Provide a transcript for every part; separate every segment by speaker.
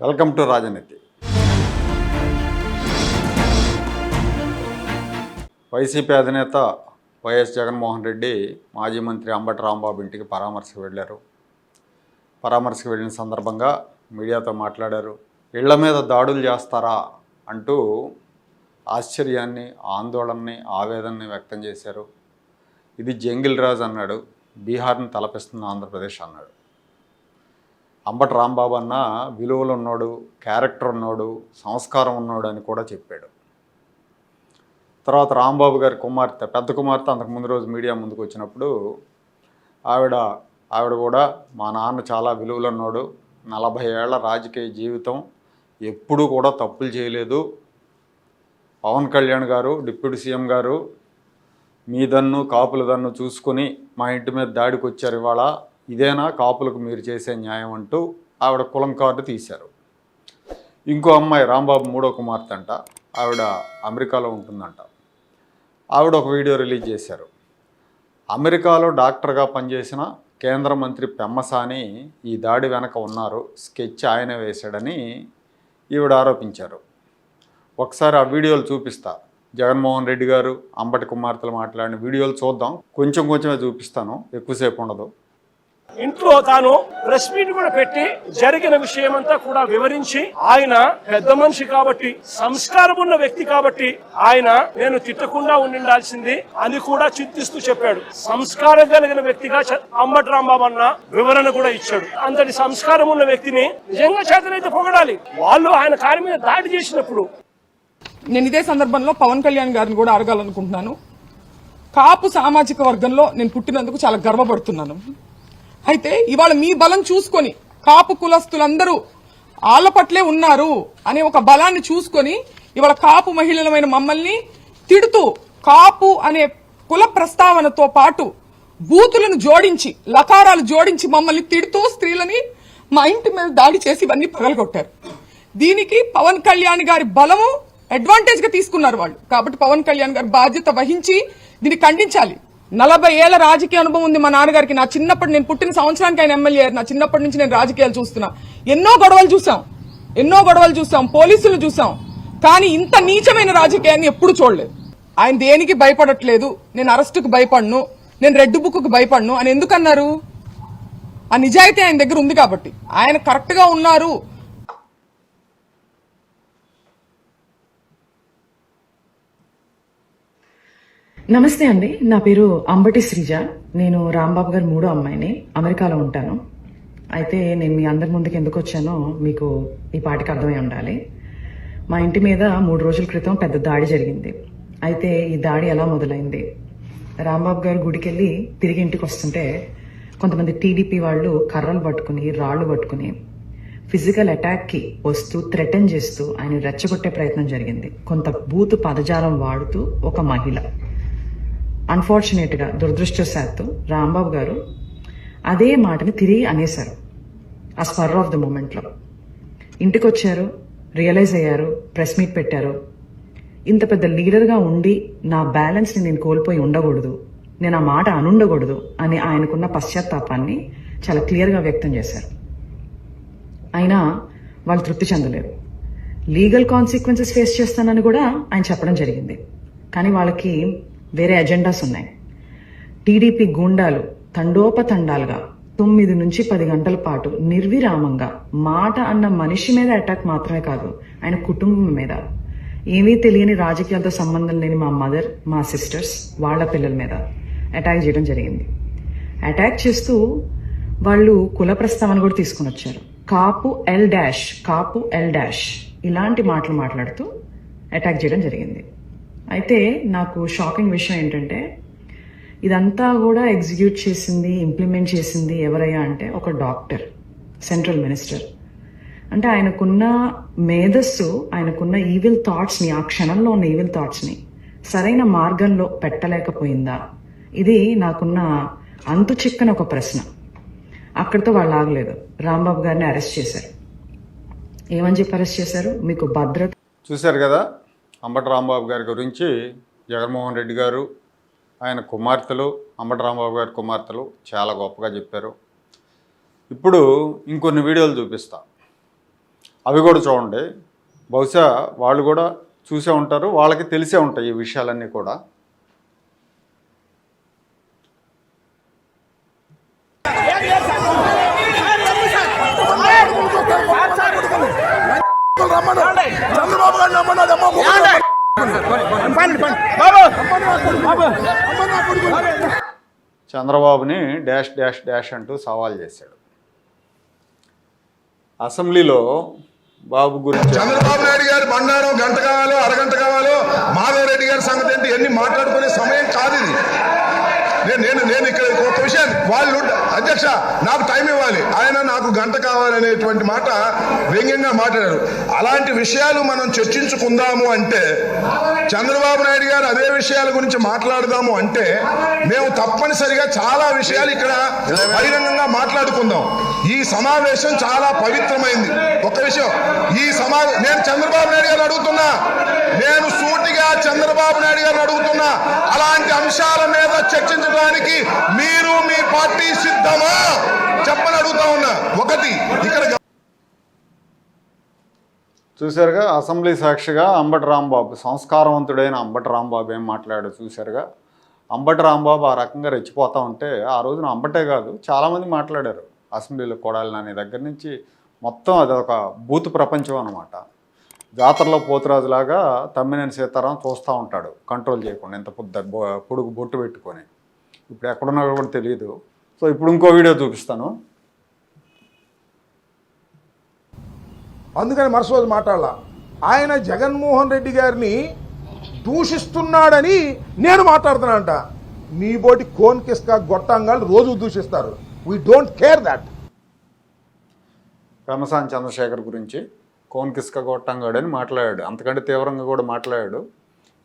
Speaker 1: Welcome to Rajaneethi. YCP అధినేత YS Jaganmohan Reddy మాజీ మంత్రి అంబటి రాంబాబు ఇంటికి పరామర్శకు వెళ్ళారు. పరామర్శకు వెళ్ళిన సందర్భంగా మీడియాతో మాట్లాడారు. ఇళ్ళ మీద దాడులు చేస్తారా అంటూ ఆశ్చర్యాన్ని ఆందోళనని ఆవేదనని వ్యక్తం చేశారు. ఇది జంగిల్ రాజ్ అన్నాడు. బీహార్ని తలపిస్తున్న ఆంధ్రప్రదేశ్ అన్నాడు. అంబటి రాంబాబు అన్న విలువలు ఉన్నాడు క్యారెక్టర్ ఉన్నాడు సంస్కారం ఉన్నాడు అని కూడా చెప్పాడు. తర్వాత రాంబాబు గారి కుమార్తె పెద్ద కుమార్తె అంతకు ముందు రోజు మీడియా ముందుకు వచ్చినప్పుడు ఆవిడ ఆవిడ కూడా మా నాన్న చాలా విలువలు ఉన్నాడు నలభై ఏళ్ళ రాజకీయ జీవితం ఎప్పుడూ కూడా తప్పులు చేయలేదు. పవన్ కళ్యాణ్ గారు డిప్యూటీ సీఎం గారు మీ దన్ను కాపుల దన్ను చూసుకొని మా ఇంటి మీద దాడికి వచ్చారు ఇవాళ. ఇదేనా కాపులకు మీరు చేసే న్యాయం అంటూ ఆవిడ కులం కార్డు తీశారు. ఇంకో అమ్మాయి రాంబాబు మూడో కుమార్తె అంట ఆవిడ అమెరికాలో ఉంటుందంట. ఆవిడ ఒక వీడియో రిలీజ్ చేశారు. అమెరికాలో డాక్టర్గా పనిచేసిన కేంద్ర మంత్రి పెమ్మసాని ఈ దాడి వెనక ఉన్నారు స్కెచ్ ఆయన వేశాడని ఈవిడ ఆరోపించారు. ఒకసారి ఆ వీడియోలు చూపిస్తా. జగన్మోహన్ రెడ్డి గారు అంబటి కుమార్తెలు మాట్లాడిన వీడియోలు చూద్దాం. కొంచెం కొంచెమే చూపిస్తాను ఎక్కువసేపు ఉండదు.
Speaker 2: ఇంట్లో తాను ప్రెస్ మీట్ కూడా పెట్టి జరిగిన విషయమంతా కూడా వివరించి ఆయన పెద్ద మనిషి కాబట్టి సంస్కారం ఉన్న వ్యక్తి కాబట్టి ఆయన నేను తిట్టకుండా ఉండాల్సింది అని కూడా చింతిస్తూ చెప్పాడు. సంస్కారం కలిగిన వ్యక్తిగా చ- అంబటి రాంబాబు అన్న వివరణ కూడా ఇచ్చాడు. అంతటి సంస్కారం ఉన్న వ్యక్తిని నిజంగా చేతనైతే పొగడాలి. వాళ్ళు ఆయన కారు మీద దాడి చేసినప్పుడు
Speaker 3: నేను ఇదే సందర్భంలో పవన్ కళ్యాణ్ గారిని కూడా అడగాలనుకుంటున్నాను. కాపు సామాజిక వర్గంలో నేను పుట్టినందుకు చాలా గర్వపడుతున్నాను. అయితే ఇవాళ మీ బలం చూసుకొని కాపు కులస్తులందరూ ఆళ్ళ పట్లే ఉన్నారు అనే ఒక బలాన్ని చూసుకొని ఇవాళ కాపు మహిళలమైన మమ్మల్ని తిడుతూ కాపు అనే కుల ప్రస్తావనతో పాటు బూతులను జోడించి లకారాలు జోడించి మమ్మల్ని తిడుతూ స్త్రీలని మా ఇంటి మీద దాడి చేసి ఇవన్నీ పగలగొట్టారు. దీనికి పవన్ కళ్యాణ్ గారి బలము అడ్వాంటేజ్గా తీసుకున్నారు వాళ్ళు. కాబట్టి పవన్ కళ్యాణ్ గారు బాధ్యత వహించి దీన్ని ఖండించాలి. నలభై ఏళ్ళ రాజకీయ అనుభవం ఉంది మా నాన్నగారికి. నా చిన్నప్పటి నేను పుట్టిన సంవత్సరానికి ఆయన ఎమ్మెల్యే నా చిన్నప్పటి నుంచి నేను రాజకీయాలు చూస్తున్నా. ఎన్నో గొడవలు చూసాం ఎన్నో గొడవలు చూసాం పోలీసులు చూసాం కానీ ఇంత నీచమైన రాజకీయాన్ని ఎప్పుడు చూడలేదు. ఆయన దేనికి భయపడట్లేదు? నేను అరెస్టుకు భయపడను. నేను రెడ్ బుక్కు భయపడను అని ఎందుకన్నారు? ఆ నిజాయితీ ఆయన దగ్గర ఉంది కాబట్టి. ఆయన కరెక్ట్గా ఉన్నారు.
Speaker 4: నమస్తే అండి. నా పేరు అంబటి శ్రీజ. నేను రాంబాబు గారి మూడో అమ్మాయిని. అమెరికాలో ఉంటాను. అయితే నేను మీ అందరి ముందుకు ఎందుకు వచ్చానో మీకు ఈ పాటికి అర్థమై ఉండాలి. మా ఇంటి మీద మూడు రోజుల క్రితం పెద్ద దాడి జరిగింది. అయితే ఈ దాడి ఎలా మొదలైంది? రాంబాబు గారు గుడికి వెళ్ళి తిరిగి ఇంటికి వస్తుంటే కొంతమంది టీడీపీ వాళ్ళు కర్రలు పట్టుకుని రాళ్ళు పట్టుకుని ఫిజికల్ అటాక్కి వస్తూ థ్రెటన్ చేస్తూ ఆయన రెచ్చగొట్టే ప్రయత్నం జరిగింది. కొంత బూతు పదజాలం వాడుతూ ఒక మహిళ. అన్ఫార్చునేట్గా దురదృష్టశాత్తు రాంబాబు గారు అదే మాటని తిరిగి అనేశారు ఆ స్పర్ ఆఫ్ ద మూమెంట్లో. ఇంటికి వచ్చారు రియలైజ్ అయ్యారు ప్రెస్ మీట్ పెట్టారు. ఇంత పెద్ద లీడర్గా ఉండి నా బ్యాలెన్స్ని నేను కోల్పోయి ఉండకూడదు నేను ఆ మాట అనుండకూడదు అని ఆయనకున్న పశ్చాత్తాపాన్ని చాలా క్లియర్గా వ్యక్తం చేశారు. అయినా వాళ్ళు తృప్తి చెందలేరు. లీగల్ కాన్సిక్వెన్సెస్ ఫేస్ చేస్తానని కూడా ఆయన చెప్పడం జరిగింది. కానీ వాళ్ళకి వేరే అజెండాస్ ఉన్నాయి. టీడీపీ గూండాలు తండోపతండాలుగా తొమ్మిది నుంచి పది గంటల పాటు నిర్విరామంగా మాట అన్న మనిషి మీద అటాక్ మాత్రమే కాదు ఆయన కుటుంబం మీద. ఏమీ తెలియని రాజకీయాలతో సంబంధం లేని మా మదర్ మా సిస్టర్స్ వాళ్ళ పిల్లల మీద అటాక్ చేయడం జరిగింది. అటాక్ చేస్తూ వాళ్ళు కుల ప్రస్తావన కూడా తీసుకుని వచ్చారు. Kapu L dash Kapu L dash ఇలాంటి మాటలు మాట్లాడుతూ అటాక్ చేయడం జరిగింది. అయితే నాకు షాకింగ్ విషయం ఏంటంటే ఇదంతా కూడా ఎగ్జిక్యూట్ చేసింది ఇంప్లిమెంట్ చేసింది ఎవరయ్యా అంటే ఒక డాక్టర్ సెంట్రల్ మినిస్టర్. అంటే ఆయనకున్న మేధస్సు ఆయనకున్న ఈవిల్ థాట్స్ని ఆ క్షణంలో ఉన్న ఈవిల్ థాట్స్ని సరైన మార్గంలో పెట్టలేకపోయిందా? ఇది నాకున్న అంతు చిక్కని ఒక ప్రశ్న. అక్కడితో వాళ్ళు ఆగలేదు. రాంబాబు గారిని అరెస్ట్ చేశారు. ఏమని చెప్పి అరెస్ట్ చేశారు? మీకు భద్రత
Speaker 1: చూశారు కదా? అంబటి రాంబాబు గారి గురించి జగన్మోహన్ రెడ్డి గారు ఆయన కుమార్తెలు అంబటి రాంబాబు గారి కుమార్తెలు చాలా గొప్పగా చెప్పారు. ఇప్పుడు ఇంకొన్ని వీడియోలు చూపిస్తా. అవి కూడా చూడండి. బహుశా వాళ్ళు కూడా చూసే ఉంటారు వాళ్ళకి తెలిసే ఉంటాయి ఈ విషయాలన్నీ కూడా
Speaker 5: చంద్రబాబు గారిని నమ్మన్నాడు అమ్మ
Speaker 1: చంద్రబాబుని డాష్ డాష్ డాష్ అంటూ సవాల్ చేశాడు. అసెంబ్లీలో బాబు గురించి
Speaker 5: చంద్రబాబు నాయుడు గారి బండారం గంట కావాలో అరగంట కావాలో మాధవ్ రెడ్డి గారి సంగతి ఏంటి? ఎన్ని మాట్లాడుకునే సమయం కాదు ఇది. నేను నేను నేను ఇక్కడ ఒక విషయాన్ని వాళ్ళు అధ్యక్ష నాకు టైం ఇవ్వాలి. ఆయన నాకు గంట కావాలనేటువంటి మాట వ్యంగ్యంగా మాట్లాడారు. అలాంటి విషయాలు మనం చర్చించుకుందాము అంటే చంద్రబాబు నాయుడు గారు అదే విషయాల గురించి మాట్లాడదాము అంటే మేము తప్పనిసరిగా చాలా విషయాలు ఇక్కడ బహిరంగంగా మాట్లాడుకుందాం. ఈ సమావేశం చాలా పవిత్రమైంది. ఒక విషయం ఈ సమా నేను చంద్రబాబు నాయుడు గారు అడుగుతున్నా. నేను సూటిగా చంద్రబాబు నాయుడు గారు అడుగుతున్నా. అలాంటి అంశాలు చర్చించడానికి మీరు మీ పార్టీ సిద్ధమా? చెప్పని అడుగుతా ఉన్నా. ఒకటి ఇక్కడ
Speaker 1: చూశారుగా అసెంబ్లీ సాక్షిగా అంబటి రాంబాబు సంస్కారవంతుడైన అంబటి రాంబాబు ఏం మాట్లాడాడు చూశారుగా? అంబటి రాంబాబు ఆ రకంగా రెచ్చిపోతూ ఉంటే ఆ రోజున అంబటే కాదు చాలామంది మాట్లాడారు అసెంబ్లీలో కొడాలి నాని దగ్గర నుంచి. మొత్తం అది ఒక బూత్ ప్రపంచం అనమాట జాతరలో పోతురాజులాగా తమ్మినేని సీతారాం చూస్తూ ఉంటాడు కంట్రోల్ చేయకుండా ఎంత పొద్దు పొడుగు బొట్టు పెట్టుకొని. ఇప్పుడు ఎక్కడున్నాడో కూడా తెలియదు సో ఇప్పుడు ఇంకో వీడియో చూపిస్తాను.
Speaker 6: అందుకని మరసోజు మాట్లాడాల. ఆయన జగన్మోహన్ రెడ్డి గారిని దూషిస్తున్నాడని నేను మాట్లాడుతున్నానంట. మీ బోటి కోన్ కిస్కా గొట్టంగాలు రోజు దూషిస్తారు. We don't care that
Speaker 1: Pemmasani Chandrasekhar గురించి కోన్ కిస్క గొట్టంగాడు అని మాట్లాడాడు. అంతకంటే తీవ్రంగా కూడా మాట్లాడాడు.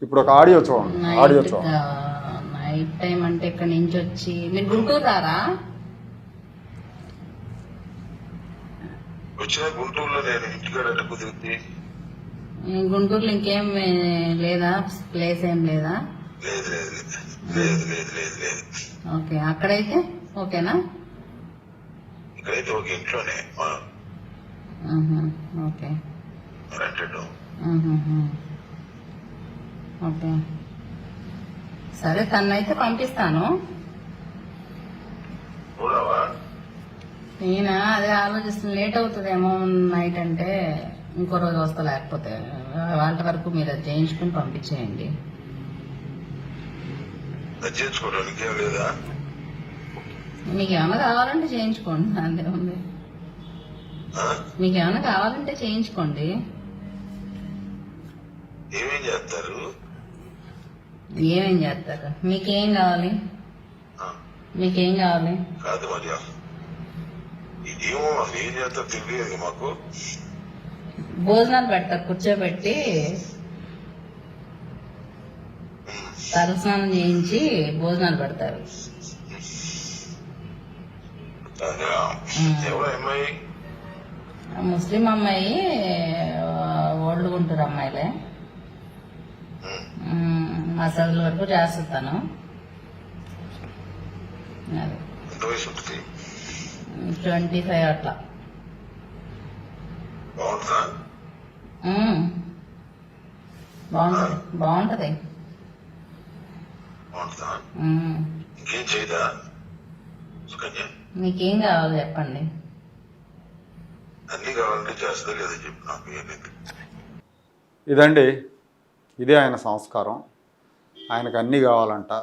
Speaker 1: ఇప్పుడు ఒక ఆడియో చూడండి. ఆడియో
Speaker 7: నైట్
Speaker 1: చూడండి
Speaker 7: నైట్ టైం అంటే ఇక్కడ నుంచి వచ్చి మీరు గుంటూరు రారా
Speaker 8: వచ్చిన గుంటూరులో నేను ఇంటికాడ ఎట్ట కుదిరింది.
Speaker 7: ఈ గుంటూరులో ఇంకేం ఏ, లేదా? ప్లేస్ ఏం లేదా?
Speaker 8: లేదు లేదు. లేదు లేదు లేదు లేదు.
Speaker 7: ఓకే అక్కడైతే ఓకేనా?
Speaker 8: ఇక్కడైతే ఒక ఇంట్లోనే.
Speaker 7: Okay
Speaker 8: rented.
Speaker 7: ఓకే సరే తన్నైతే పంపిస్తాను. నేనా? అదే ఆలోచిస్తున్నా. లేట్ అవుతుందేమో నైట్ అంటే ఇంకో రోజు వస్తా లేకపోతే వాళ్ళ వరకు మీరు అది చేయించుకుని పంపించేయండి. మీకు ఏమైనా కావాలంటే చేయించుకోండి అంతే ఉంది? మీకు ఏమైనా కావాలంటే చేయించుకోండి.
Speaker 8: ఏమేం చేస్తారు?
Speaker 7: ఏమేం చేస్తారు? మీకేం కావాలి? మీకేం కావాలి?
Speaker 8: కాదు మరి అసలు ఏం చేస్తారు తెలియదు మాకు.
Speaker 7: భోజనాలు పెడతారు కూర్చోబెట్టి తలస్నానం చేయించి భోజనాలు పెడతారు.
Speaker 8: ఎవరో అమ్మాయి
Speaker 7: ముస్లిం అమ్మాయి ఓల్డ్ గుంటూరు అమ్మాయిలే. మసాల వరకు చేస్తాను. ట్వంటీ ఫైవ్ అట్లా.
Speaker 8: బాగుంటుందా.
Speaker 7: బాగుంటది. మీకేం కావాలి చెప్పండి.
Speaker 8: అన్ని కావాలంటే చేస్తా లేదని చెప్పి నాకు
Speaker 1: ఇదండి ఇదే ఆయన సంస్కారం. ఆయనకు అన్నీ కావాలంట.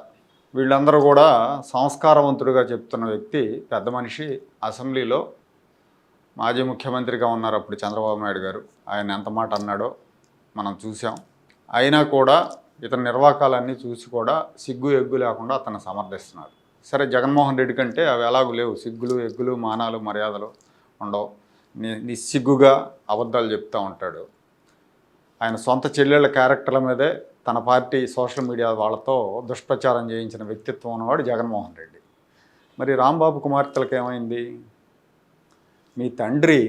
Speaker 1: వీళ్ళందరూ కూడా సంస్కారవంతుడిగా చెప్తున్న వ్యక్తి పెద్ద మనిషి అసెంబ్లీలో మాజీ ముఖ్యమంత్రిగా ఉన్నారు అప్పుడు చంద్రబాబు నాయుడు గారు. ఆయన ఎంత మాట అన్నాడో మనం చూసాం అయినా కూడా ఇతని నిర్వాకాలన్నీ చూసి కూడా సిగ్గు ఎగ్గు లేకుండా అతను సమర్థిస్తున్నారు. సరే జగన్మోహన్ రెడ్డి కంటే అవి ఎలాగూ లేవు. సిగ్గులు ఎగ్గులు మానాలు మర్యాదలు ఉండవు. నిస్సిగ్గుగా అబద్ధాలు చెప్తూ ఉంటాడు. ఆయన సొంత చెల్లెళ్ళ క్యారెక్టర్ల మీదే తన పార్టీ సోషల్ మీడియా వాళ్ళతో దుష్ప్రచారం చేయించిన వ్యక్తిత్వం ఉన్నవాడు జగన్మోహన్ రెడ్డి. మరి రాంబాబు కుమార్తెలకు ఏమైంది? మీ తండ్రి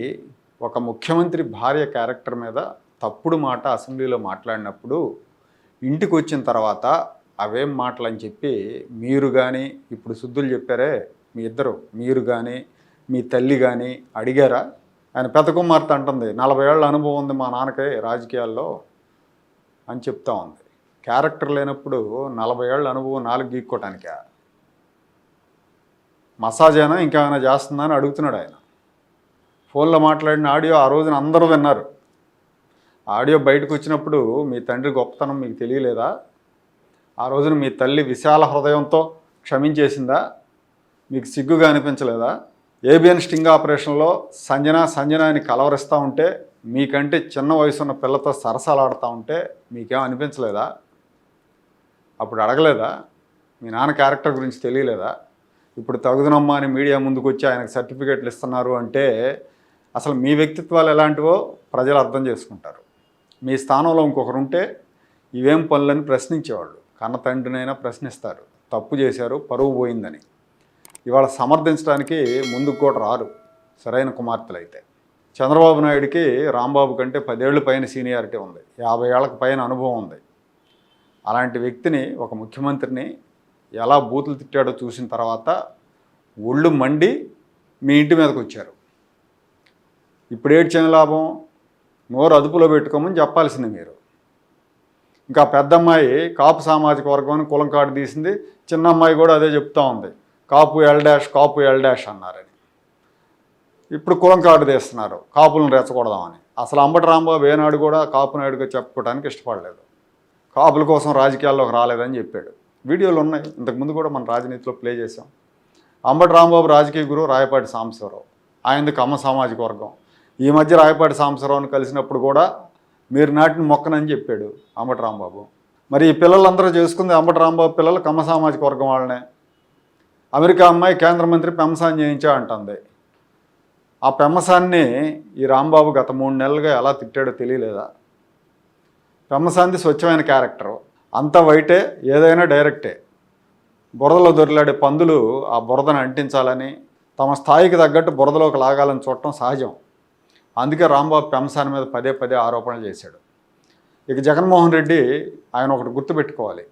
Speaker 1: ఒక ముఖ్యమంత్రి భార్య క్యారెక్టర్ మీద తప్పుడు మాట అసెంబ్లీలో మాట్లాడినప్పుడు ఇంటికి వచ్చిన తర్వాత అవేం మాటలు అని చెప్పి మీరు కానీ ఇప్పుడు శుద్ధులు చెప్పారే మీ ఇద్దరు మీరు కానీ మీ తల్లి కానీ అడిగారా? ఆయన పెద్ద కుమార్తె అంటుంది నలభై ఏళ్ళ అనుభవం ఉంది మా నాన్నకి రాజకీయాల్లో అని చెప్తా ఉంది. క్యారెక్టర్ లేనప్పుడు నలభై ఏళ్ళ అనుభవం నాలుగు గీక్కోటానికా? మసాజ్ అయినా ఇంకేమైనా చేస్తుందా అని అడుగుతున్నాడు ఆయన. ఫోన్లో మాట్లాడిన ఆడియో ఆ రోజున అందరూ విన్నారు. ఆడియో బయటకు వచ్చినప్పుడు మీ తండ్రి గొప్పతనం మీకు తెలియలేదా? ఆ రోజున మీ తల్లి విశాల హృదయంతో క్షమించేసిందా? మీకు సిగ్గుగా అనిపించలేదా? ఏబిఎన్ స్టింగ్ ఆపరేషన్లో సంజన సంజన అని కలవరిస్తూ ఉంటే మీకంటే చిన్న వయసున్న పిల్లతో సరసాలాడుతూ ఉంటే మీకేం అనిపించలేదా? అప్పుడు అడగలేదా? మీ నాన్న క్యారెక్టర్ గురించి తెలియలేదా? ఇప్పుడు తగుదనమ్మా అని మీడియా ముందుకు వచ్చి ఆయనకు సర్టిఫికేట్లు ఇస్తున్నారు అంటే అసలు మీ వ్యక్తిత్వాలు ఎలాంటివో ప్రజలు అర్థం చేసుకుంటారు. మీ స్థానంలో ఇంకొకరు ఉంటే ఇవేం పనులని ప్రశ్నించేవాళ్ళు. కన్న తండ్రినైనా ప్రశ్నిస్తారు. తప్పు చేశారు పరువు పోయిందని. ఇవాళ సమర్థించడానికి ముందుకు కూడా రారు సరైన కుమార్తెలు అయితే చంద్రబాబు నాయుడికి రాంబాబు కంటే పదేళ్ళ పైన సీనియారిటీ ఉంది. యాభై ఏళ్ళకు పైన అనుభవం ఉంది. అలాంటి వ్యక్తిని ఒక ముఖ్యమంత్రిని ఎలా బూతులు తిట్టాడో చూసిన తర్వాత ఒళ్ళు మండి మీ ఇంటి మీదకి వచ్చారు. ఇప్పుడు ఏడ్చిన లాభం? నోరు అదుపులో పెట్టుకోమని చెప్పాల్సింది మీరు. ఇంకా పెద్దమ్మాయి కాపు సామాజిక వర్గం అని కులం కార్డు తీసింది చిన్న అమ్మాయి కూడా అదే చెప్తా ఉంది. Kapu L dash Kapu L dash అన్నారని. ఇప్పుడు కులం కార్డు తీస్తున్నారు కాపులను రెచ్చకూడదామని అసలు అంబటి రాంబాబు ఏనాడు కూడా కాపు నాయుడుగా చెప్పుకోవడానికి ఇష్టపడలేదు. కాపుల కోసం రాజకీయాల్లోకి రాలేదని చెప్పాడు. వీడియోలు ఉన్నాయి ఇంతకుముందు కూడా మన రాజనీతిలో ప్లే చేసాం అంబటి రాంబాబు రాజకీయ గురువు రాయపాటి సాంబశివరావు. ఆయనది కమ్మ సామాజిక వర్గం. ఈ మధ్య రాయపాటి సాంబశివరావుని కలిసినప్పుడు కూడా మీరు నాటిన మొక్కనని చెప్పాడు అంబటి రాంబాబు. మరి ఈ పిల్లలందరూ చేసుకుంది అంబటి రాంబాబు పిల్లలు కమ్మ సామాజిక వర్గం వాళ్ళనే. అమెరికా అమ్మాయి కేంద్ర మంత్రి పెంసాన్ చేయించా అంటుంది ఆ పెమ్మసాన్ని ఈ రాంబాబు గత మూడు నెలలుగా ఎలా తిట్టాడో తెలియలేదా? పెమ్మసాంది స్వచ్ఛమైన క్యారెక్టరు. అంత వైటే ఏదైనా డైరెక్టే. బురదలో దొరిలాడే పందులు ఆ బురదను అంటించాలని తమ స్థాయికి తగ్గట్టు బురదలోకి లాగాలని చూడటం సహజం. అందుకే రాంబాబు పెంసాని మీద పదే పదే ఆరోపణలు చేశాడు. ఇక జగన్మోహన్ రెడ్డి ఆయన ఒకటి గుర్తుపెట్టుకోవాలి.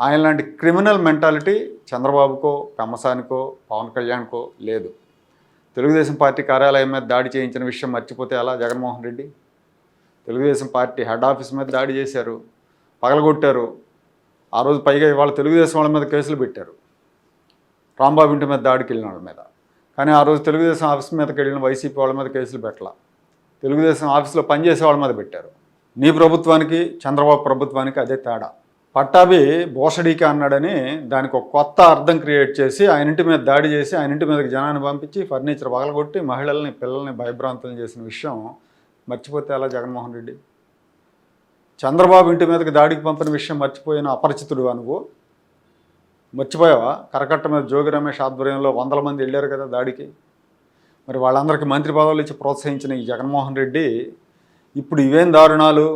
Speaker 1: ఆయన లాంటి క్రిమినల్ మెంటాలిటీ చంద్రబాబుకో పెమ్మసానికో పవన్ కళ్యాణ్కో లేదు. తెలుగుదేశం పార్టీ కార్యాలయం మీద దాడి చేయించిన విషయం మర్చిపోతే ఎలా Jaganmohan Reddy? Telugu Desam party head office మీద దాడి చేశారు పగలగొట్టారు. ఆ రోజు పైగా ఇవాళ తెలుగుదేశం వాళ్ళ మీద కేసులు పెట్టారు. రాంబాబు ఇంటి మీద దాడికి వెళ్ళిన వాళ్ళ మీద. కానీ ఆ రోజు తెలుగుదేశం ఆఫీస్ మీదకి వెళ్ళిన వైసీపీ వాళ్ళ మీద కేసులు పెట్టాల. తెలుగుదేశం ఆఫీస్లో పనిచేసే వాళ్ళ మీద పెట్టారు. నీ ప్రభుత్వానికి చంద్రబాబు ప్రభుత్వానికి అదే తేడా. పట్టాభి బోసడీకి అన్నాడని దానికి ఒక కొత్త అర్థం క్రియేట్ చేసి ఆయన ఇంటి మీద దాడి చేసి ఆయన ఇంటి మీదకి జనాన్ని పంపించి ఫర్నిచర్ పగలగొట్టి మహిళల్ని పిల్లల్ని భయభ్రాంతులు చేసిన విషయం మర్చిపోతే ఎలా జగన్మోహన్ రెడ్డి? చంద్రబాబు ఇంటి మీదకి దాడికి పంపిన విషయం మర్చిపోయిన అపరిచితుడు నువ్వు? మర్చిపోయావా? కరకట్ట మీద జోగి రమేష్ ఆధ్వర్యంలో వందల మంది వెళ్ళారు కదా దాడికి. మరి వాళ్ళందరికీ మంత్రి పదవులు ఇచ్చి ప్రోత్సహించిన ఈ జగన్మోహన్ రెడ్డి ఇప్పుడు ఇవేం దారుణాలు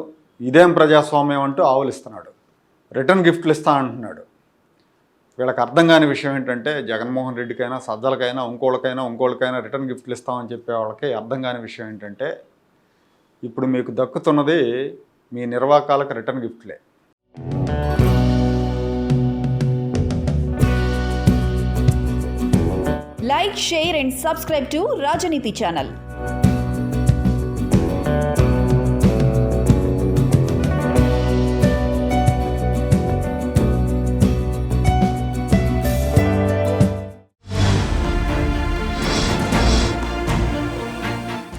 Speaker 1: ఇదేం ప్రజాస్వామ్యం అంటూ ఆవులిస్తున్నాడు. రిటర్న్ గిఫ్ట్లు ఇస్తా అంటున్నాడు. వీళ్ళకి అర్థం కాని విషయం ఏంటంటే జగన్మోహన్ రెడ్డికైనా సజ్జలకైనా ఇంకోళ్ళకైనా ఇంకోళ్ళకైనా రిటర్న్ గిఫ్ట్లు ఇస్తామని చెప్పే వాళ్ళకి అర్థం కాని విషయం ఏంటంటే ఇప్పుడు మీకు దక్కుతున్నది మీ నిర్వాకాలకు return గిఫ్ట్లే.
Speaker 9: Like share and subscribe to Rajaneethi channel